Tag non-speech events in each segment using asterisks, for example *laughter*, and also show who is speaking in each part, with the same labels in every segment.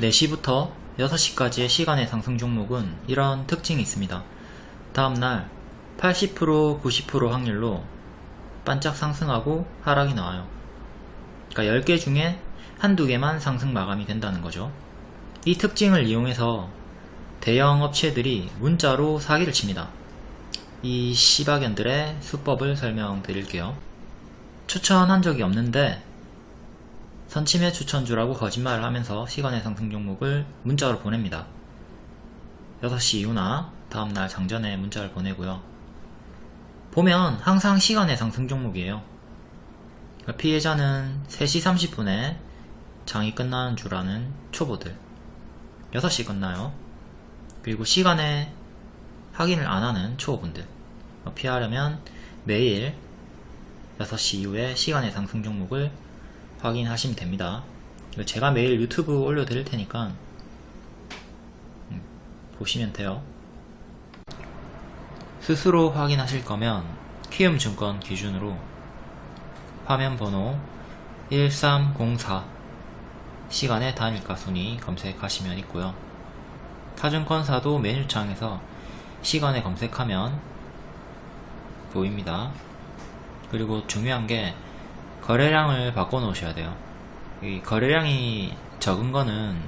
Speaker 1: 4시부터 6시까지의 시간의 상승 종목은 이런 특징이 있습니다. 다음날 80% 90% 확률로 반짝 상승하고 하락이 나와요. 그러니까 10개 중에 한두 개만 상승 마감이 된다는 거죠. 이 특징을 이용해서 대형 업체들이 문자로 사기를 칩니다. 이 시바견들의 수법을 설명드릴게요. 추천한 적이 없는데 선침의 추천주라고 거짓말을 하면서 시간의 상승 종목을 문자로 보냅니다. 6시 이후나 다음날 장전에 문자를 보내고요. 보면 항상 시간의 상승 종목이에요. 피해자는 3시 30분에 장이 끝나는 줄 아는 초보들. 6시 끝나요. 그리고 시간에 확인을 안 하는 초보분들. 피하려면 매일 6시 이후에 시간의 상승 종목을 확인하시면 됩니다. 제가 매일 유튜브 올려드릴 테니까 음, 보시면 돼요. 스스로 확인하실 거면 키움증권 기준으로 화면 번호 1304 시간의 단일가 순위 검색하시면 있고요. 타증권사도 메뉴창에서 시간에 검색하면 보입니다. 그리고 중요한 게 거래량을 바꿔 놓으셔야 돼요. 이 거래량이 적은 거는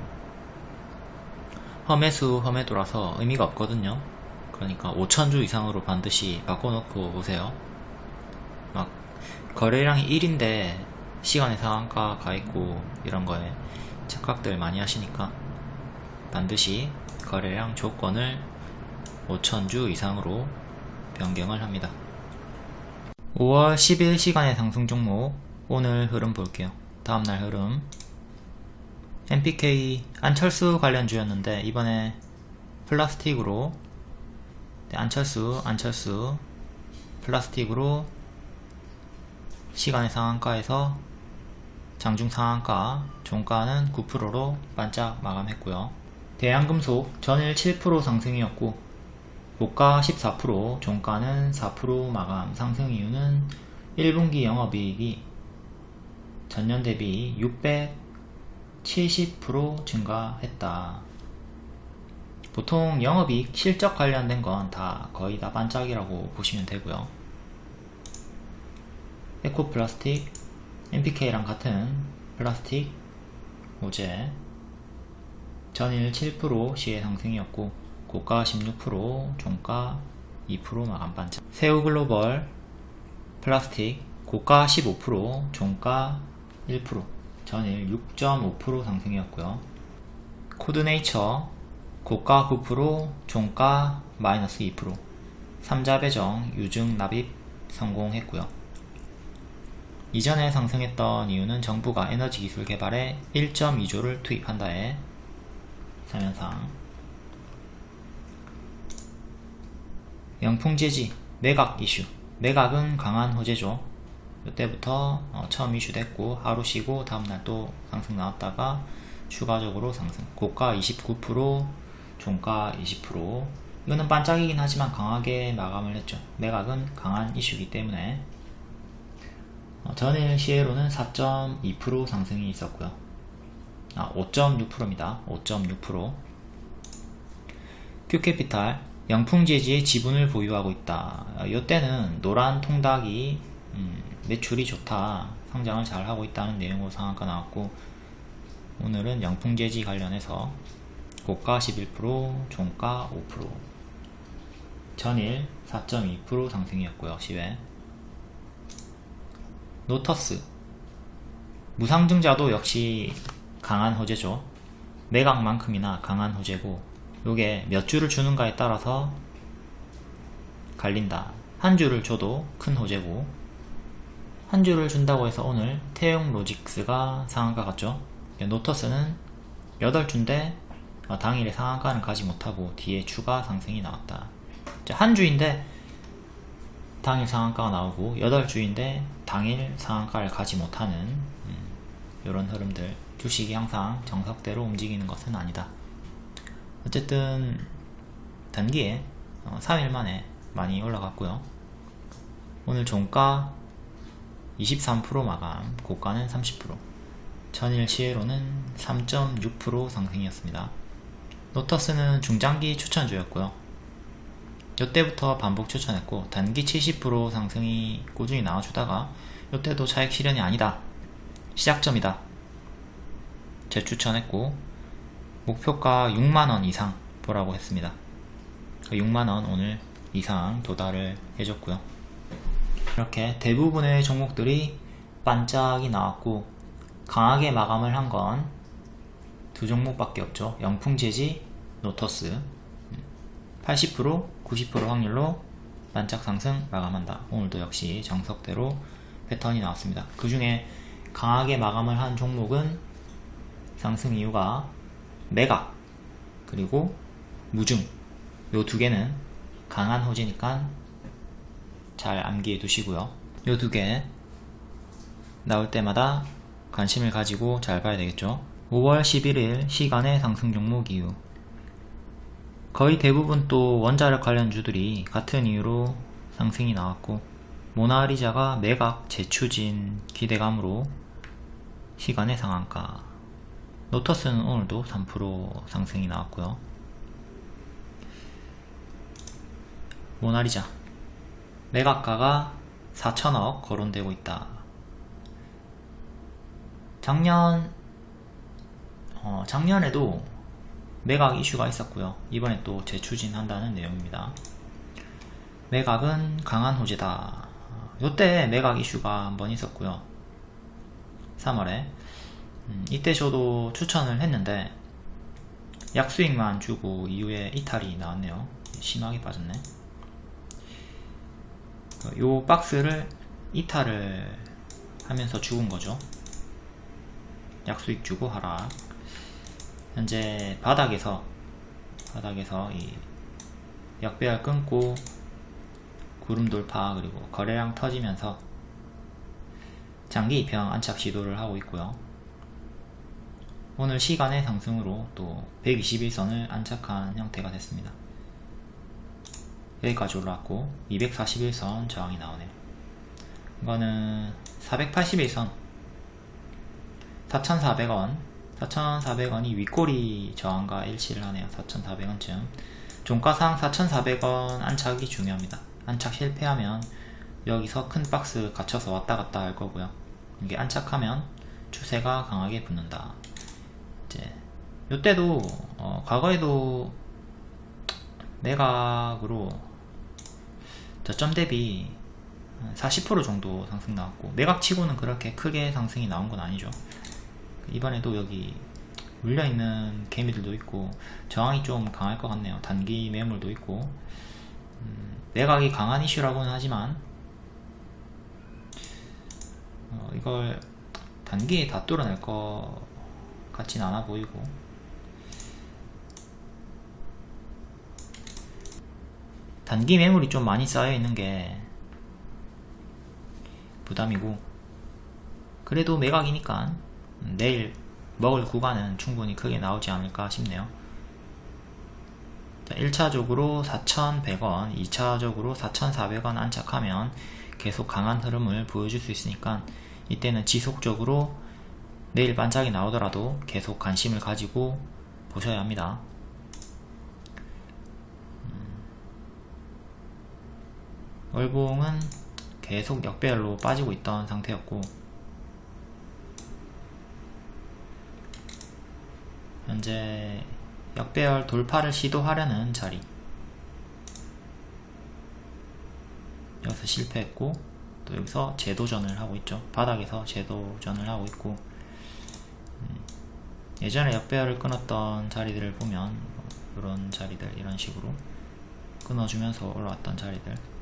Speaker 1: 험해수 험해도라서 의미가 없거든요. 그러니까 5천주 이상으로 반드시 바꿔놓고 보세요. 막 거래량이 1인데 시간의 상한가 가 있고 이런 거에 착각들 많이 하시니까 반드시 거래량 조건을 5천주 이상으로 변경을 합니다. 5월 10일 시간의 상승 종목 오늘 흐름 볼게요. 다음날 흐름 MPK 안철수 관련주였는데 이번에 플라스틱으로 네, 안철수 안철수 플라스틱으로 시간의 상한가에서 장중 상한가 종가는 9%로 반짝 마감했고요. 대양금속 전일 7% 상승이었고 고가 14%, 종가는 4% 마감 상승 이유는 1분기 영업이익이 전년 대비 670% 증가했다. 보통 영업이익 실적 관련된 건 다 거의 다 반짝이라고 보시면 되고요. 에코플라스틱, MPK랑 같은 플라스틱, 오제 전일 7% 시의 상승이었고 고가 16%, 종가 2% 마감 반짝. 새우글로벌 플라스틱 고가 15%, 종가 1%, 전일 6.5% 상승이었고요. 코드네이처 고가 9%, 종가 마이너스 2%, 삼자배정 유증 납입 성공했고요. 이전에 상승했던 이유는 정부가 에너지 기술 개발에 1.2조를 투입한다에 사면상. 영풍재지 매각 이슈. 매각은 강한 호재죠 이때부터 어, 처음 이슈됐고 하루 쉬고 다음날 또 상승 나왔다가 추가적으로 상승. 고가 29% 종가 20% 이거는 반짝이긴 하지만 강하게 마감을 했죠. 매각은 강한 이슈이기 때문에. 어, 전일 시에로는 4.2% 상승이 있었고요. 아, 5.6%입니다. 5.6% 큐캐피탈 영풍재지의 지분을 보유하고 있다. 이때는 노란 통닭이 음, 매출이 좋다. 성장을 잘 하고 있다는 내용으로 상한가 나왔고 오늘은 영풍재지 관련해서 고가 11%, 종가 5%, 전일 4.2% 상승이었고요. 시외 노터스 무상증자도 역시 강한 호재죠. 매각만큼이나 강한 호재고 요게 몇 주를 주는가에 따라서 갈린다. 한 주를 줘도 큰 호재고 한 주를 준다고 해서 오늘 태용 로직스가 상한가 갔죠. 노터스는 8주인데 어, 당일에 상한가는 가지 못하고 뒤에 추가 상승이 나왔다. 한 주인데 당일 상한가가 나오고 8주인데 당일 상한가를 가지 못하는 음, 이런 흐름들 주식이 항상 정석대로 움직이는 것은 아니다. 어쨌든 단기에 3일 어, 만에 많이 올라갔고요. 오늘 종가 23% 마감, 고가는 30%. 전일 시외로는 3.6% 상승이었습니다. 노터스는 중장기 추천주였고요. 이때부터 반복 추천했고 단기 70% 상승이 꾸준히 나와주다가 이때도 차익 실현이 아니다. 시작점이다. 재추천했고 목표가 6만원 이상 보라고 했습니다. 6만원 오늘 이상 도달을 해줬고요. 이렇게 대부분의 종목들이 반짝이 나왔고 강하게 마감을 한 건 두 종목밖에 없죠. 영풍재지, 노터스 80% 90% 확률로 반짝 상승 마감한다. 오늘도 역시 정석대로 패턴이 나왔습니다. 그 중에 강하게 마감을 한 종목은 상승 이유가 매각 그리고 무중 요 두 개는 강한 호재니까 잘 암기해 두시고요. 요 두 개 나올 때마다 관심을 가지고 잘 봐야 되겠죠. 5월 11일 시간의 상승 종목 이유 거의 대부분 또 원자력 관련주들이 같은 이유로 상승이 나왔고 모나리자가 매각 재추진 기대감으로 시간의 상한가 노터스는 오늘도 3% 상승이 나왔고요 모나리자 매각가가 4천억 거론되고 있다 작년 어, 작년에도 매각 이슈가 있었고요. 이번에 또 재추진한다는 내용입니다. 매각은 강한 호재다. 요때 매각 이슈가 한번 있었고요. 3월에 음, 이때 저도 추천을 했는데 약수익만 주고 이후에 이탈이 나왔네요. 심하게 빠졌네. 요 박스를 이탈을 하면서 죽은 거죠. 약수익 주고 하라. 현재 바닥에서 바닥에서 이 역배열 끊고 구름 돌파 그리고 거래량 터지면서 장기 입형 안착 시도를 하고 있고요. 오늘 시간의 상승으로 또 121선을 안착한 형태가 됐습니다. 여기까지 올라왔고 241선 저항이 나오네요. 이거는 481선 4,400원 4,400원이 윗꼬리 저항과 일치를 하네요. 4,400원쯤. 종가상 4,400원 안착이 중요합니다. 안착 실패하면 여기서 큰 박스 갇혀서 왔다 갔다 할 거고요. 이게 안착하면 추세가 강하게 붙는다. 이제 요때도 어, 과거에도 매각으로 저점 대비 40% 정도 상승 나왔고 매각치고는 그렇게 크게 상승이 나온 건 아니죠. 이번에도 여기 물려있는 개미들도 있고 저항이 좀 강할 것 같네요 단기 매물도 있고 음, 매각이 강한 이슈라고는 하지만 어, 이걸 단기에 다 뚫어낼 것 같진 않아 보이고 단기 매물이 좀 많이 쌓여 있는 게 부담이고 그래도 매각이니까 내일 먹을 구간은 충분히 크게 나오지 않을까 싶네요. 1차적으로 4,100원, 2차적으로 4,400원 안착하면 계속 강한 흐름을 보여줄 수 있으니까 이때는 지속적으로 내일 반짝이 나오더라도 계속 관심을 가지고 보셔야 합니다. 음. 월봉은 계속 역배열로 빠지고 있던 상태였고 현재 역배열 돌파를 시도하려는 자리. 여기서 실패했고 또 여기서 재도전을 하고 있죠. 바닥에서 재도전을 하고 있고 음, 예전에 역배열을 끊었던 자리들을 보면 이런 자리들 이런 식으로 끊어주면서 올라왔던 자리들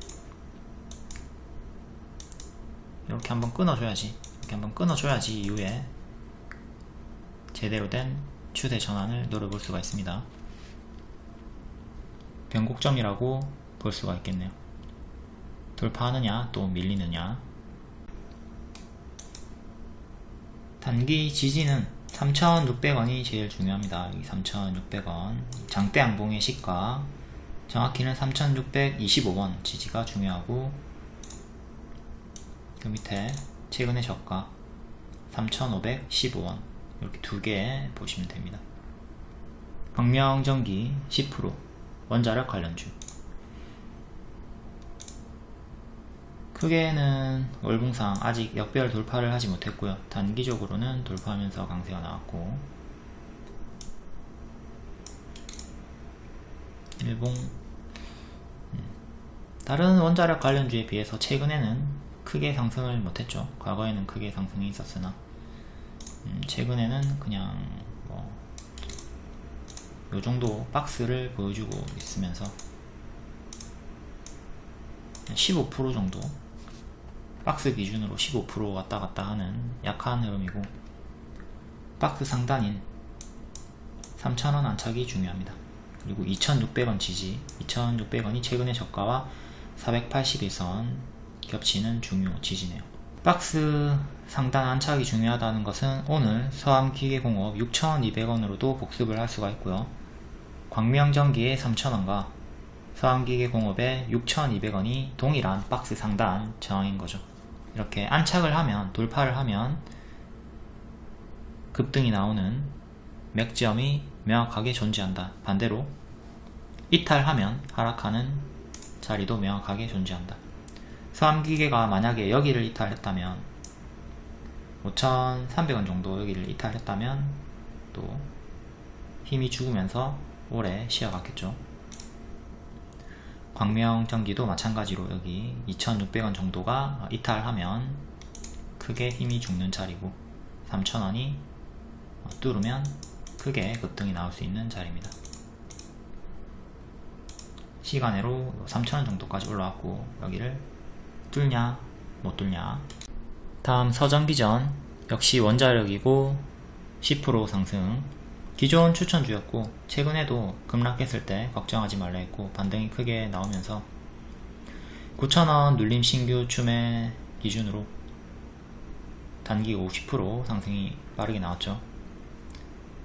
Speaker 1: 이렇게 한번 끊어줘야지 이렇게 한번 끊어줘야지 이후에 제대로 된 추세 전환을 노려볼 수가 있습니다. 변곡점이라고 볼 수가 있겠네요. 돌파하느냐 또 밀리느냐 단기 지지는 3,600원이 제일 중요합니다. 여기 3,600원 장대 양봉의 시가 정확히는 3,625원 지지가 중요하고 그 밑에 최근의 저가 3,515원. 이렇게 두 개 보시면 됩니다. 광명전기 10% 원자력 관련주. 크게는 월봉상 아직 역별 돌파를 하지 못했고요. 단기적으로는 돌파하면서 강세가 나왔고. 일봉. 음, 다른 원자력 관련주에 비해서 최근에는 크게 상승을 못했죠. 과거에는 크게 상승이 있었으나 음, 최근에는 그냥 뭐 요정도 박스를 보여주고 있으면서 15% 정도 박스 기준으로 15% 왔다 갔다 하는 약한 흐름이고 박스 상단인 3,000원 안착이 중요합니다. 그리고 2,600원 지지 2,600원이 최근의 저가와 481선 겹치는 중요 지지네요. 박스 상단 안착이 중요하다는 것은 오늘 서암기계공업 6,200원으로도 복습을 할 수가 있고요. 광명전기의 3,000원과 서암기계공업의 6,200원이 동일한 박스 상단 저항인 거죠. 이렇게 안착을 하면 돌파를 하면 급등이 나오는 맥점이 명확하게 존재한다. 반대로 이탈하면 하락하는 자리도 명확하게 존재한다. 서암기계가 만약에 여기를 이탈했다면 5,300원 정도 여기를 이탈했다면 또 힘이 죽으면서 오래 쉬어갔겠죠. 광명전기도 마찬가지로 여기 2,600원 정도가 이탈하면 크게 힘이 죽는 자리고 3,000원이 뚫으면 크게 급등이 나올 수 있는 자리입니다. 시간으로 3,000원 정도까지 올라왔고 여기를 뚫냐 못 뚫냐 다음 서정기전 역시 원자력이고 10% 상승 기존 추천주였고 최근에도 급락했을 때 걱정하지 말라 했고 반등이 크게 나오면서 9,000원 눌림 신규 춤의 기준으로 단기 50% 상승이 빠르게 나왔죠.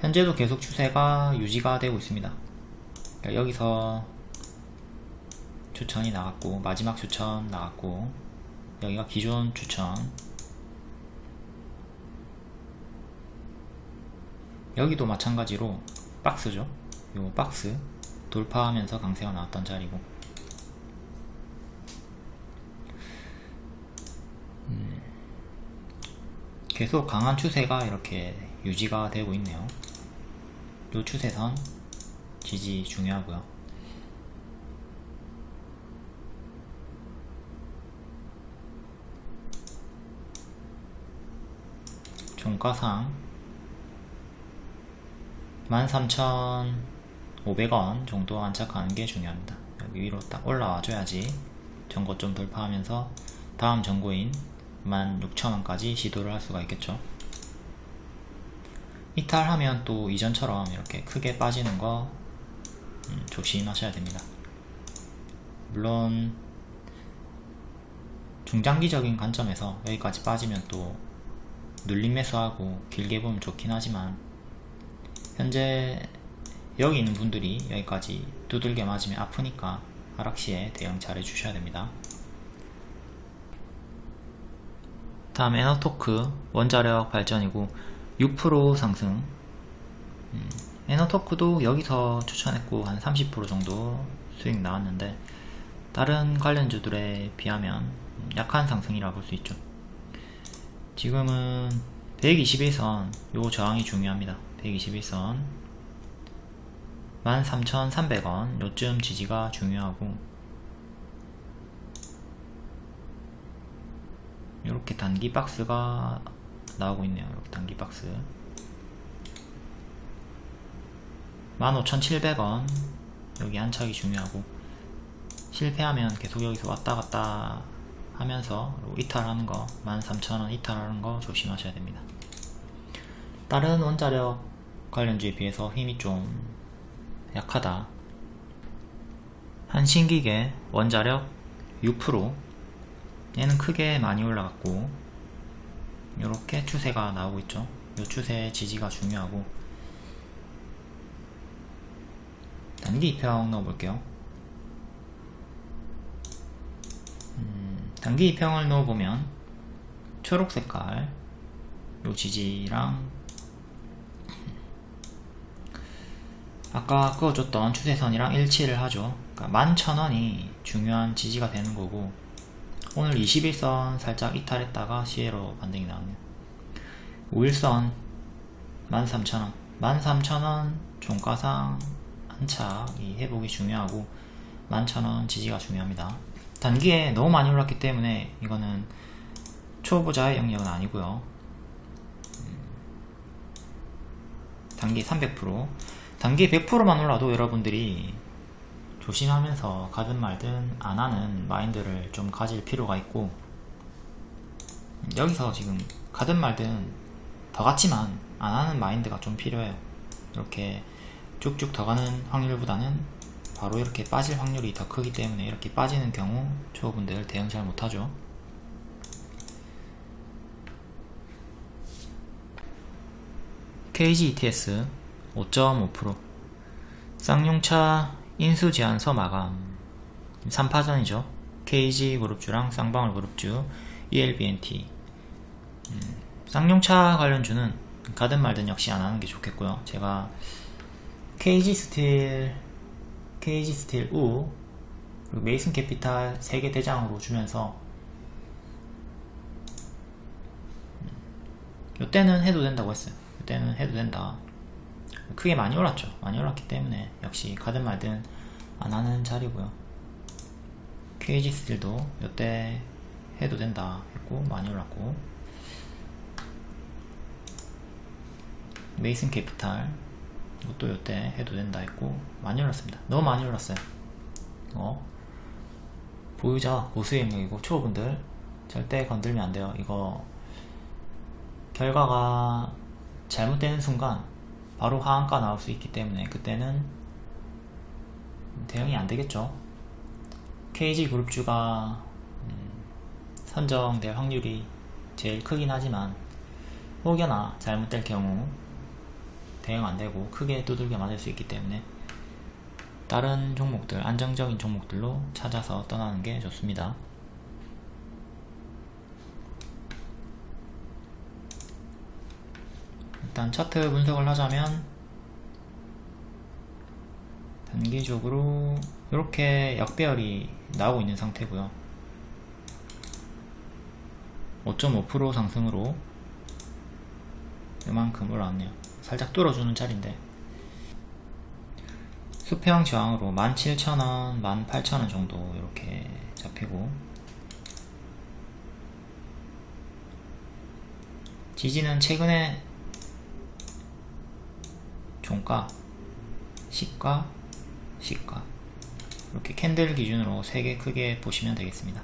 Speaker 1: 현재도 계속 추세가 유지가 되고 있습니다. 그러니까 여기서 추천이 나갔고 마지막 추천 나갔고 여기가 기존 추천 여기도 마찬가지로 박스죠. 요 박스 돌파하면서 강세가 나왔던 자리고 음, 계속 강한 추세가 이렇게 유지가 되고 있네요. 요 추세선 지지 중요하고요. 종가상 13,500원 정도 안착하는 게 중요합니다. 여기 위로 딱 올라와 줘야지 전고 좀 돌파하면서 다음 전고인 16,000원까지 시도를 할 수가 있겠죠. 이탈하면 또 이전처럼 이렇게 크게 빠지는 거 음, 조심하셔야 됩니다. 물론 중장기적인 관점에서 여기까지 빠지면 또 눌림 매수하고 길게 보면 좋긴 하지만 현재 여기 있는 분들이 여기까지 두들겨 맞으면 아프니까 하락시에 대응 잘 해주셔야 됩니다. 다음 에너토크 원자력 발전이고 6% 상승 음, 에너토크도 여기서 추천했고 한 30% 정도 수익 나왔는데 다른 관련주들에 비하면 약한 상승이라 볼 수 있죠. 지금은 121선 요 저항이 중요합니다. 121선. 13,300원 요쯤 지지가 중요하고. 이렇게 단기 박스가 나오고 있네요. 이렇게 단기 박스. 15,700원 여기 안착이 중요하고. 실패하면 계속 여기서 왔다 갔다 하면서 이탈하는 거 13,000원 이탈하는 거 조심하셔야 됩니다 다른 원자력 관련주에 비해서 힘이 좀 약하다. 한신기계 원자력 6% 얘는 크게 많이 올라갔고 이렇게 추세가 나오고 있죠. 이 추세 지지가 중요하고 단기 이평 넣어볼게요. 음, 단기 이평을 넣어보면 초록 색깔 요 지지랑 *clears throat* 아까 그어줬던 추세선이랑 일치를 하죠. 그러니까 11,000원이 중요한 지지가 되는 거고 오늘 21선 살짝 이탈했다가 시에로 반등이 나오네요. 5일선 13,000원 13,000원 종가상 한차 이 회복이 중요하고 11,000원 지지가 중요합니다. 단기에 너무 많이 올랐기 때문에 이거는 초보자의 영역은 아니고요. 음, 단기 300% 단기 100%만 올라도 여러분들이 조심하면서 가든 말든 안 하는 마인드를 좀 가질 필요가 있고 여기서 지금 가든 말든 더 갔지만 안 하는 마인드가 좀 필요해요. 이렇게 쭉쭉 더 가는 확률보다는 바로 이렇게 빠질 확률이 더 크기 때문에 이렇게 빠지는 경우 초보분들 대응 잘 못하죠. KG ETS 5.5% 쌍용차 인수 제한서 마감 3파전이죠. KG 그룹주랑 쌍방울 그룹주 ELBNT 음, 쌍용차 관련주는 가든 말든 역시 안 하는 게 좋겠고요. 제가 KG 스틸, KG 스틸 우, 그리고 메이슨 캐피탈 3개 대장으로 주면서 음, 이때는 해도 된다고 했어요. 이때는 해도 된다. 크게 많이 올랐죠. 많이 올랐기 때문에 역시 가든 말든 안 하는 자리고요. KG 스틸도 이때 해도 된다 했고 많이 올랐고 메이슨 캐피탈 이것도 이때 해도 된다 했고 많이 올랐습니다. 너무 많이 올랐어요. 어 보유자 보수의 영역이고 초보분들 절대 건들면 안 돼요. 이거 결과가 잘못되는 순간 바로 하한가 나올 수 있기 때문에 그때는 대응이 안 되겠죠. KG 그룹주가 음, 선정될 확률이 제일 크긴 하지만 혹여나 잘못될 경우 대응 안 되고 크게 두들겨 맞을 수 있기 때문에 다른 종목들, 안정적인 종목들로 찾아서 떠나는 게 좋습니다. 일단 차트 분석을 하자면 단기적으로 이렇게 약배열이 나오고 있는 상태고요 5.5% 상승으로 이만큼 올라왔네요 살짝 뚫어주는 자리인데. 수평 저항으로 17,000원, 18,000원 정도 이렇게 잡히고. 지지는 최근에 종가, 시가, 시가. 이렇게 캔들 기준으로 3개 크게 보시면 되겠습니다.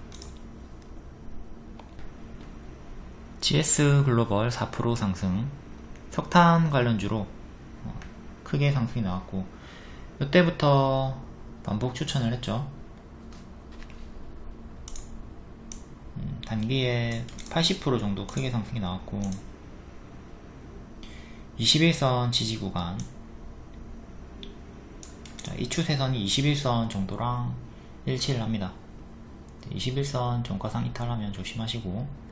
Speaker 1: GS 글로벌 4% 상승 석탄 관련주로 어, 크게 상승이 나왔고 이때부터 반복 추천을 했죠. 음, 단기에 80% 정도 크게 상승이 나왔고 21선 지지 구간 자, 이 추세선이 21선 정도랑 일치를 합니다 21선 종가상 이탈하면 조심하시고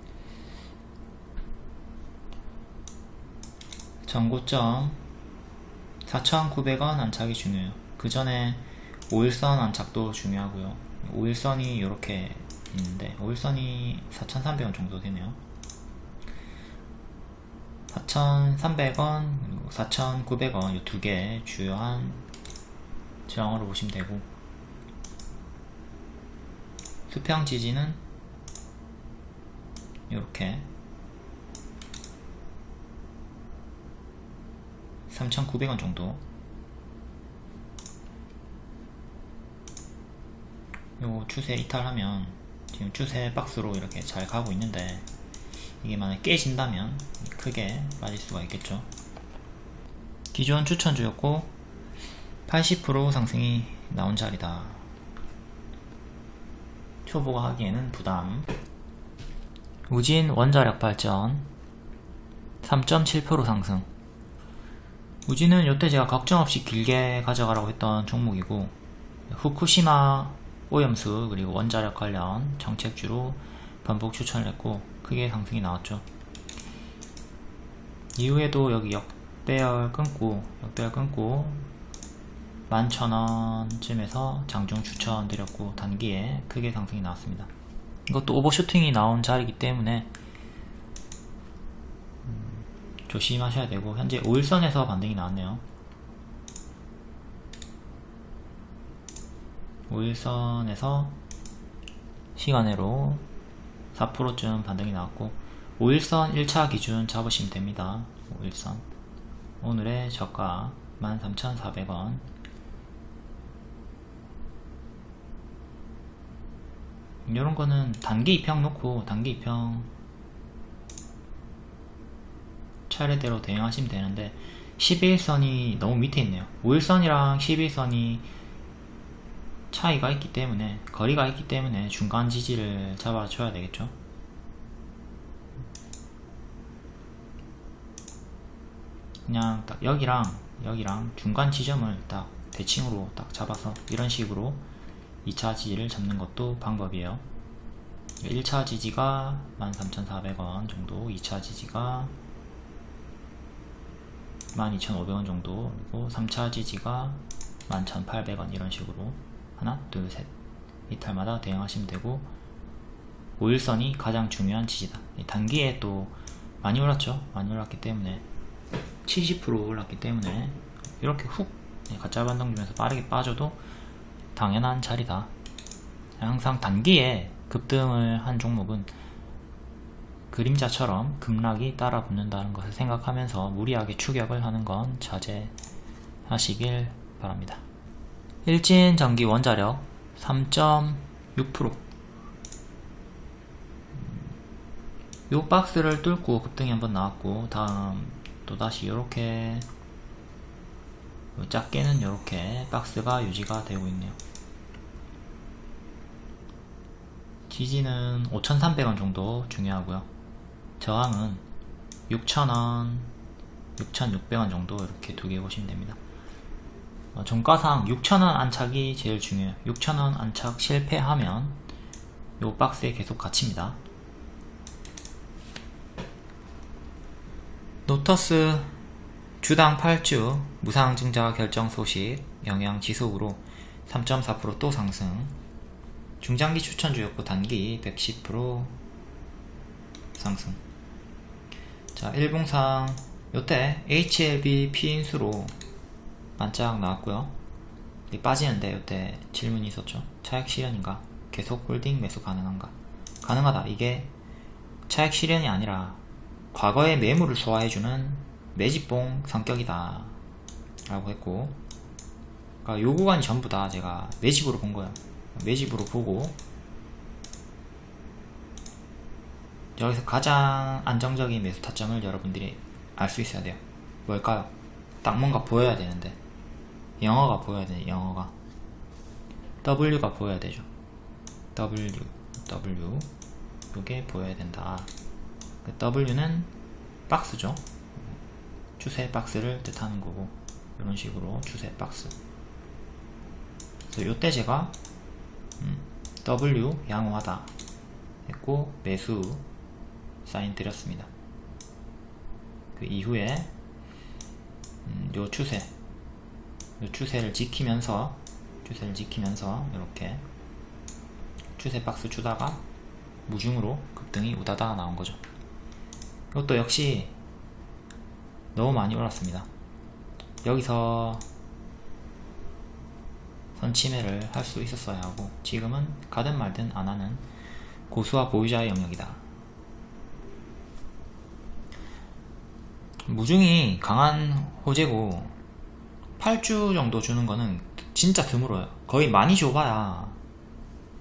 Speaker 1: 전고점 4,900원 안착이 중요해요. 그 전에 5일선 안착도 중요하고요. 5일선이 이렇게 있는데 5일선이 4,300원 정도 되네요. 4,300원, 4,900원 이 두 개 주요한 저항으로 보시면 되고 수평 지지는 이렇게 3,900원 정도. 요 추세 이탈하면 지금 추세 박스로 이렇게 잘 가고 있는데 이게 만약 깨진다면 크게 빠질 수가 있겠죠. 기존 추천주였고 80% 상승이 나온 자리다. 초보가 하기에는 부담. 우진 원자력 발전 3.7% 상승 우진은 이때 제가 걱정 없이 길게 가져가라고 했던 종목이고 후쿠시마 오염수 그리고 원자력 관련 정책주로 반복 추천을 했고 크게 상승이 나왔죠 이후에도 여기 역배열 끊고 역배열 끊고 11,000원쯤에서 장중 추천드렸고 단기에 크게 상승이 나왔습니다. 이것도 오버슈팅이 나온 자리이기 때문에 음, 조심하셔야 되고 현재 5일선에서 반등이 나왔네요. 5일선에서 시간으로 4%쯤 반등이 나왔고 5일선 1차 기준 잡으시면 됩니다. 5일선 오늘의 저가 13,400원 이런 거는 단기 입평 놓고 단기 입평 차례대로 대응하시면 되는데 11선이 너무 밑에 있네요. 5일선이랑 11선이 차이가 있기 때문에 거리가 있기 때문에 중간 지지를 잡아줘야 되겠죠? 그냥 딱 여기랑 여기랑 중간 지점을 딱 대칭으로 딱 잡아서 이런 식으로 2차 지지를 잡는 것도 방법이에요. 1차 지지가 13,400원 정도 2차 지지가 12,500원 정도 그리고 3차 지지가 11,800원 이런 식으로 하나 둘 셋. 이탈마다 대응하시면 되고 5일선이 가장 중요한 지지다. 단기에 또 많이 올랐죠? 많이 올랐기 때문에. 70% 올랐기 때문에 이렇게 훅 네, 가짜 반등 주면서 빠르게 빠져도 당연한 자리다. 항상 단기에 급등을 한 종목은 그림자처럼 급락이 따라 붙는다는 것을 생각하면서 무리하게 추격을 하는 건 자제하시길 바랍니다. 일진 전기 원자력 3.6%. 요 박스를 뚫고 급등이 한번 나왔고 다음 또다시 이렇게 작게는 이렇게 박스가 유지가 되고 있네요 지지는 5,300원 정도 중요하고요 저항은 6,000원 6,600원 정도 이렇게 두 개 보시면 됩니다. 어, 종가상 6,000원 안착이 제일 중요해요. 6,000원 안착 실패하면 요 박스에 계속 갇힙니다. 노터스 주당 8주 무상증자 결정 소식 영향 지속으로 3.4%또 상승. 중장기 추천 주였고 단기 110% 상승 자 일봉상 요때 HLB 피인수로 반짝 나왔고요. 빠지는데 요때 질문이 있었죠. 차액 실현인가? 계속 홀딩 매수 가능한가? 가능하다. 이게 차액 실현이 아니라 과거의 매물을 소화해주는 매집봉 성격이다. 라고 했고 그러니까 요 구간이 전부 다 제가 매집으로 본 거예요. 매집으로 보고 여기서 가장 안정적인 매수 타점을 여러분들이 알 수 있어야 돼요. 뭘까요? 딱 뭔가 보여야 되는데. 영어가 보여야 돼 영어가. W가 보여야 되죠. W W. 요게 보여야 된다. 그 W는 박스죠. 추세 박스를 뜻하는 거고 이런 식으로 추세 박스. 그래서 요때 제가 음, W 양호하다 했고 매수 사인 드렸습니다 그 이후에 음, 요 추세 요 추세를 지키면서 추세를 지키면서 이렇게 추세 박스 주다가 무중으로 급등이 우다다 나온 거죠 이것도 역시 너무 많이 올랐습니다. 여기서 선침해를 할 수 있었어야 하고 지금은 가든 말든 안 하는 고수와 보유자의 영역이다. 무중이 강한 호재고 8주 정도 주는 거는 진짜 드물어요. 거의 많이 줘봐야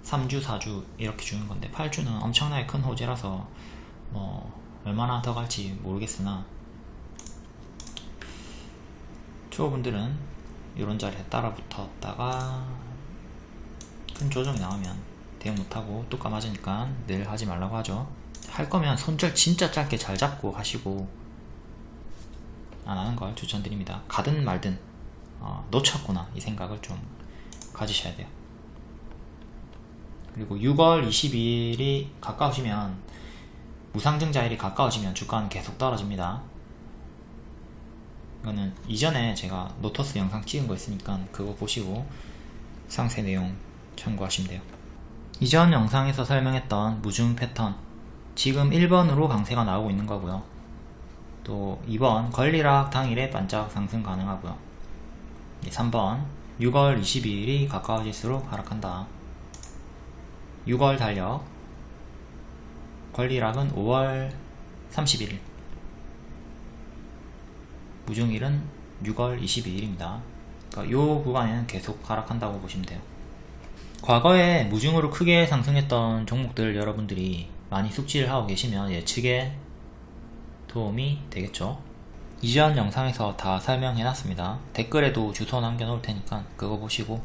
Speaker 1: 3주, 4주 이렇게 주는 건데 8주는 엄청나게 큰 호재라서 뭐 얼마나 더 갈지 모르겠으나 초보분들은 이런 자리에 따라 붙었다가 큰 조정이 나오면 대응 못하고 뚜까 맞으니까 늘 하지 말라고 하죠 할 거면 손절 진짜 짧게 잘 잡고 하시고 안 하는 걸 추천드립니다 가든 말든 어, 놓쳤구나 이 생각을 좀 가지셔야 돼요 그리고 6월 22일이 가까우시면 무상증자일이 가까워지면 주가는 계속 떨어집니다 이거는 이전에 제가 노터스 영상 찍은 거 있으니까 그거 보시고 상세 내용 참고하시면 돼요. 이전 영상에서 설명했던 무중 패턴 지금 1번으로 강세가 나오고 있는 거고요. 또 2번 권리락 당일에 반짝 상승 가능하고요. 3번 6월 22일이 가까워질수록 하락한다. 6월 달력 권리락은 5월 31일 무중일은 6월 22일입니다. 그러니까 이 구간에는 계속 하락한다고 보시면 돼요. 과거에 무중으로 크게 상승했던 종목들 여러분들이 많이 숙지를 하고 계시면 예측에 도움이 되겠죠. 이전 영상에서 다 설명해 놨습니다. 댓글에도 주소 남겨 놓을 테니까 그거 보시고